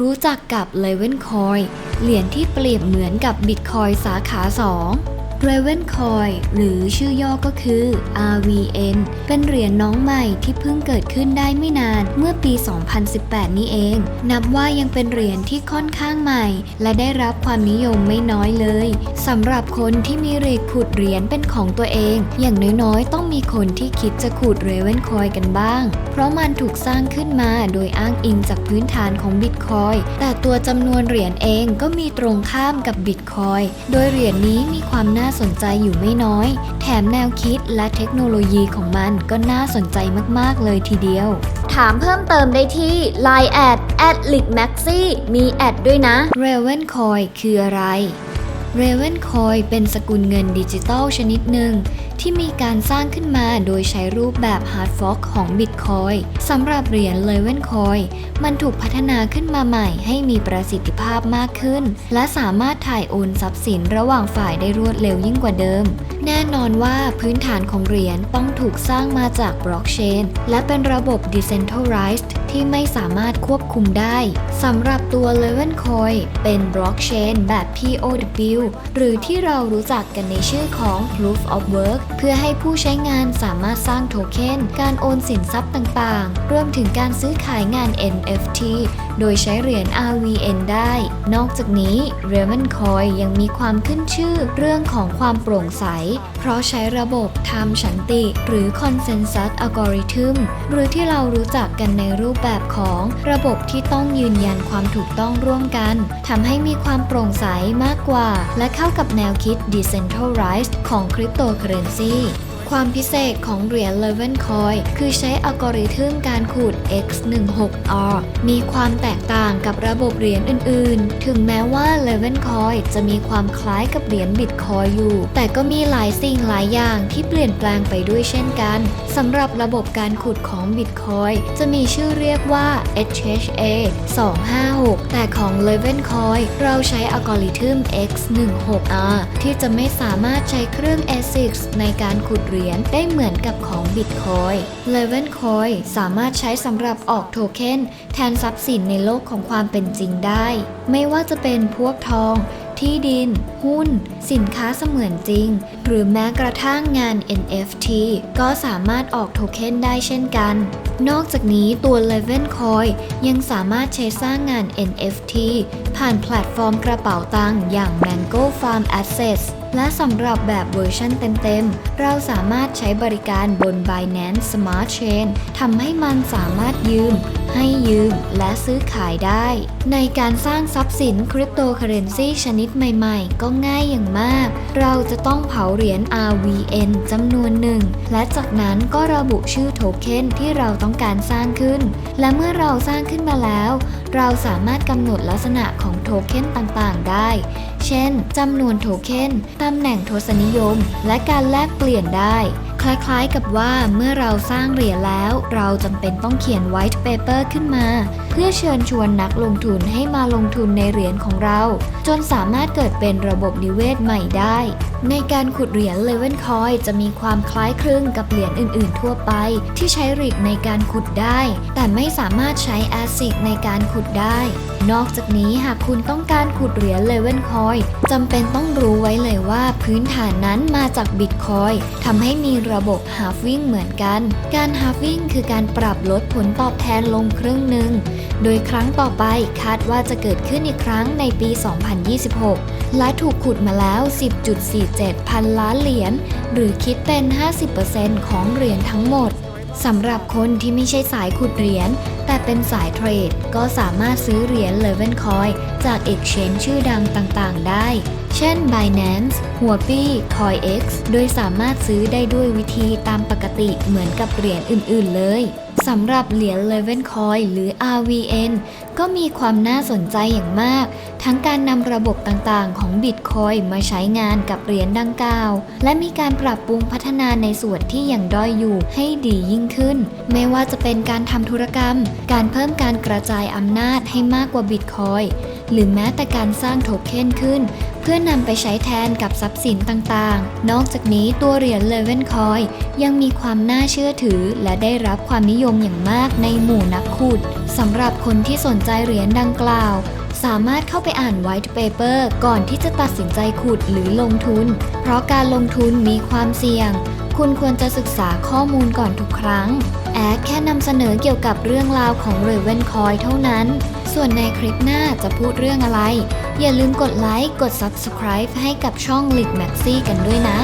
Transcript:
รู้จักกับ l e v e n Coin เหรียญที่เปรียบเหมือนกับบิตคอยสาขา 2 Raven Coin หรือชื่อย่อก็คือ RVN เป็นเหรียญน้องใหม่ที่เพิ่งเกิดขึ้นได้ไม่นานเมื่อปี 2018 นี้เอง นับว่ายังเป็นเหรียญที่ค่อนข้างใหม่ และได้รับความนิยมไม่น้อยเลยสำหรับคนที่มีเรทขุดเหรียญเป็นของตัวเอง อย่างน้อยๆ ต้องมีคนที่คิดจะขุด Raven Coin กันบ้าง เพราะมันถูกสร้างขึ้นมาโดยอ้างอิงจากพื้นฐานของ Bitcoin แต่ตัวจำนวนเหรียญเองก็มีตรงข้ามกับ Bitcoin โดยเหรียญนี้มีความน่าาสนใจอยู่ไม่น้อย แถมแนวคิดและเทคโนโลยีของมันก็น่าสนใจมาก ๆ เลยทีเดียว ถามเพิ่มเติมได้ที่ Line แอด at l i c maxi มีแอดด้วยนะ Raven c o i คืออะไร Raven Coin เป็นสกุลเงินดิจิตอลชนิดหนึ่ง ที่มีการสร้างขึ้นมาโดยใช้รูปแบบ Hard Fork ของ Bitcoin สำหรับเหรียญ Raven Coin มันถูกพัฒนาขึ้นมาใหม่ให้มีประสิทธิภาพมากขึ้น และสามารถถ่ายโอนทรัพย์สินระหว่างฝ่ายได้รวดเร็วยิ่งกว่าเดิม แน่นอนว่าพื้นฐานของเหรียญต้องถูกสร้างมาจากบล็อกเชนและเป็นระบบ Decentralized ที่ไม่สามารถควบคุมได้สำหรับตัว Raven Coin เป็นบล็อกเชนแบบ POW หรือที่เรารู้จักกันในชื่อของ Proof of Work เพื่อให้ผู้ใช้งานสามารถสร้างโทเค็นการโอนสินทรัพย์ต่างๆ รวมถึงการซื้อขายงาน NFT โดยใช้เหรียญ RVN ได้ นอกจากนี้ Raven Coin ยังมีความขึ้นชื่อเรื่องของความโปร่งใส ราะใช้ระบบทำสันติ หรือ Consensus Algorithm หรือที่เรารู้จักกันในรูปแบบของระบบที่ต้องยืนยันความถูกต้องร่วมกันทำให้มีความโปร่งใสมากกว่า และเข้ากับแนวคิด Decentralized ของ Cryptocurrency ความพิเศษของเหรียญ Raven Coin คือใช้อัลกอริทึมการขูด X16R มีความแตกต่างกับระบบเหรียญอื่นๆ ถึงแม้ว่า Raven Coin จะมีความคล้ายกับเหรียญ Bitcoin อยู่ แต่ก็มีหลายสิ่งหลายอย่างที่เปลี่ยนแปลงไปด้วยเช่นกันสำหรับระบบการขุดของ Bitcoin จะมีชื่อเรียกว่า HHA 256 แต่ของ Raven Coin เราใช้อัลกอริทึม X16R ที่จะไม่สามารถใช้เครื่อง ASICS ในการขุดเหรียญได้เหมือนกับของ Bitcoin Raven Coin สามารถใช้สำหรับออกโทเค็นแทนทรัพย์สินในโลกของความเป็นจริงได้ ไม่ว่าจะเป็นพวกทอง ที่ดิน หุ้น สินค้าเสมือนจริง หรือแม้กระทั่งงาน NFT ก็สามารถออกโทเค็นได้เช่นกัน นอกจากนี้ตัว Raven Coin ยังสามารถใช้สร้างงาน NFT ผ่านแพลตฟอร์มกระเป๋าตังค์อย่าง Mango Farm Assets และสำหรับแบบเวอร์ชันเต็มๆ เราสามารถใช้บริการบน Binance Smart Chain ทำให้มันสามารถยืม ให้ยืม และซื้อขายได้ ในการสร้างทรัพย์สินคริปโตเคอเรนซีชนิดใหม่ๆ ก็ง่ายอย่างมาก เราจะต้องเผาเหรียญ RVN จำนวนหนึ่ง และจากนั้นก็ระบุชื่อโทเค็นที่เราต้องการสร้างขึ้น และเมื่อเราสร้างขึ้นมาแล้ว เราสามารถกำหนดลักษณะของโทเค็นต่างๆ ได้ เช่นจำนวนโทเค็นตำแหน่งทศนิยม และการแลกเปลี่ยนได้ คล้ายๆกับว่าเมื่อเราสร้างเหรียญแล้ว เราจำเป็นต้องเขียน white paper ขึ้นมา พื่อเชิญชวนนักลงทุนให้มาลงทุนในเหรียญของเรา จนสามารถเกิดเป็นระบบนิเวศใหม่ได้ ในการขุดเหรียญ Raven Coin จะมีความคล้ายคลึงกับเหรียญอื่น ๆ ทั่วไป ที่ใช้ริกในการขุดได้ แต่ไม่สามารถใช้ ASIC ในการขุดได้ นอกจากนี้หากคุณต้องการขุดเหรียญ Raven Coin จำเป็นต้องรู้ไว้เลยว่าพื้นฐานนั้นมาจาก Bitcoin ทำให้มีระบบ halving เหมือนกัน การ halving คือการปรับลดผลตอบแทนลงครึ่งหนึ่งโดยครั้งต่อไปคาดว่าจะเกิดขึ้นอีกครั้งในปี 2026 และถูกขุดมาแล้ว 10.47 พันล้านเหรียญ หรือคิดเป็น 50%ของเหรียญทั้งหมดสำหรับคนที่ไม่ใช่สายขุดเหรียญ แต่เป็นสายเทรด ก็สามารถซื้อเหรียญ Raven Coin จาก Exchange ชื่อดังต่างๆ ได้ เช่น Binance หัวปี้ CoinX โดยสามารถซื้อได้ด้วยวิธีตามปกติเหมือนกับเหรียญอื่น ๆ เลย สำหรับเหรียญ Raven Coin หรือ RVN ก็มีความน่าสนใจอย่างมาก ทั้งการนำระบบต่างๆ ของ Bitcoin มาใช้งานกับเหรียญดังกล่าว และมีการปรับปรุงพัฒนาในส่วนที่ยังด้อยอยู่ให้ดียิ่งขึ้น ไม่ว่าจะเป็นการทำธุรกรรม การเพิ่มการกระจายอำนาจให้มากกว่า Bitcoin หรือแม้แต่การสร้างโทเค็นขึ้น พื่อนำไปใช้แทนกับทรัพย์สินต่างๆ นอกจากนี้ตัวเหรียญเลเวนคอยยังมีความน่าเชื่อถือ และได้รับความนิยมอย่างมากในหมู่นักขุดสำหรับคนที่สนใจเหรียญดังกล่าว สามารถเข้าไปอ่าน white paper ก่อนที่จะตัดสินใจขุดหรือลงทุน เพราะการลงทุนมีความเสี่ยง คุณควรจะศึกษาข้อมูลก่อนทุกครั้งแอดแค่นำเสนอเกี่ยวกับเรื่องราวของ Raven Coin เท่านั้น ส่วนในคลิปหน้าจะพูดเรื่องอะไร อย่าลืมกดไลค์ กด Subscribe ให้กับช่อง l i g Maxi กันด้วยนะ